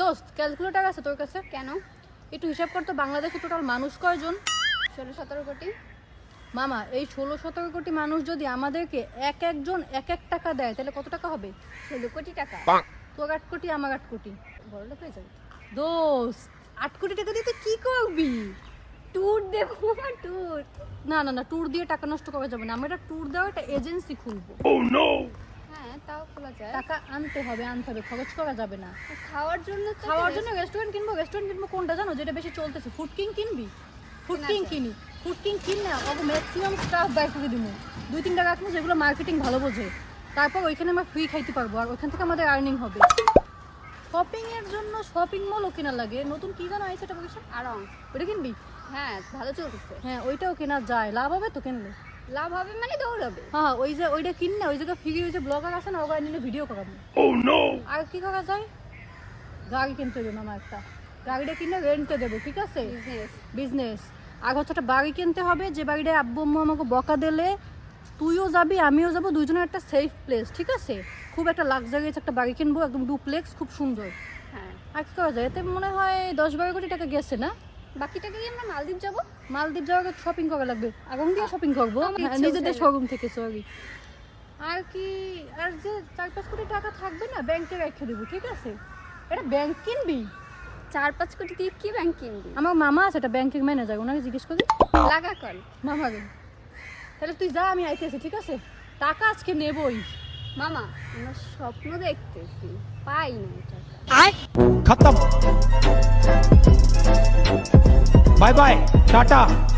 দোস্ত ক্যালকুলেটার আছে তোর কাছে? কেন? একটু হিসাব করতো বাংলাদেশে টোটাল মানুষ কয়জন? ষোলো সতেরো কোটি। মামা এই ষোলো সতেরো কোটি মানুষ যদি আমাদেরকে এক একজন এক এক টাকা দেয় তাহলে কত টাকা হবে? ষোলো কোটি টাকা। তোর আট কোটি আমার আট কোটি। বড় লোক হয়ে যাবে। দোস্ত আট কোটি টাকা দিয়ে তুই কি করবি? ট্যুর দেবো ট্যুর না না না ট্যুর দিয়ে টাকা নষ্ট করা যাবে না। আমরা একটা ট্যুর দেওয়া একটা এজেন্সি খুলবো। হ্যাঁ তাও খোলা যায়। টাকা আনতে হবে আনতে হবে খরচ করা যাবে না। খাওয়ার জন্য খাওয়ার জন্য রেস্টুরেন্ট কিনবো? রেস্টুরেন্ট কিনবো কোনটা জানো? যেটা বেশি চলতেছে। ফুড কিং কিনবি? ফুড কিং কিনি। ফুড কিং কিন না ওকে ম্যাক্সিমাম স্টাফ বাই করে দিব দুই তিনটা রাখব যেগুলো মার্কেটিং ভালো বোঝে। তারপর ওইখানে আমরা ফ্রি খাইতে পারব। আর ওইখান থেকে আমাদের আর্নিং হবে। শপিং এর জন্য শপিং মলও কেনা লাগে। নতুন কি জানো আইছে এটা বলছো? আরং। ওটা কিনবি? হ্যাঁ ভালো চলতেছে। হ্যাঁ ওইটাও কেনা যায়। লাভ হবে তো কিনলে। লাভ হবে মানে দৌড়াবে হ্যাঁ ওই যে ওইটা কিন না ওই জায়গায় ফ্রি ওই যে ব্লগার আছে না ওখানে নিলে ভিডিও করাবো। আর কি করা যায়? গাড়ি কিনতে হবে মামা একটা। গাড়িটা কিনে রেন্টে দেবো ঠিক আছে? বিজনেস বিজনেস আর হচ্ছে একটা বাড়ি কিনতে হবে যে বাড়িটা আব্বু আম্মু আমাকে বকা দিলে তুইও যাবি আমিও যাব দুইজনের একটা সেফ প্লেস ঠিক আছে? খুব একটা লাক্সারিয়াস একটা বাড়ি কিনবো একদম ডুপ্লেক্স খুব সুন্দর। হ্যাঁ। আর কি করা যায়? এতে মনে হয় দশ বারো কোটি টাকা গেছে না? বাকিটাকে কি আমরা মালদ্বীপ যাব। মালদ্বীপ যাওয়ার শপিং করা লাগবে। আগাম দিয়ে শপিং করব। হ্যাঁ, নিজেদের শোরুম থেকে সরি আর কি আর যে চার পাঁচ কোটি টাকা থাকবে না ব্যাংকে রেখে দেবো ঠিক আছে? এটা ব্যাংক কিনবি? চার পাঁচ কোটি দিয়ে কি ব্যাংক কিনবি? আমার মামা আছে এটা ব্যাংকের ম্যানেজার ওনাকে জিজ্ঞেস করবি লাগা কর। মামা তাহলে তুই যা আমি আইতেছি ঠিক আছে? টাকা আজকে নেবই। মামা আমার স্বপ্ন দেখতেছি পাই না টাকা। খতম! Bye bye. Tata.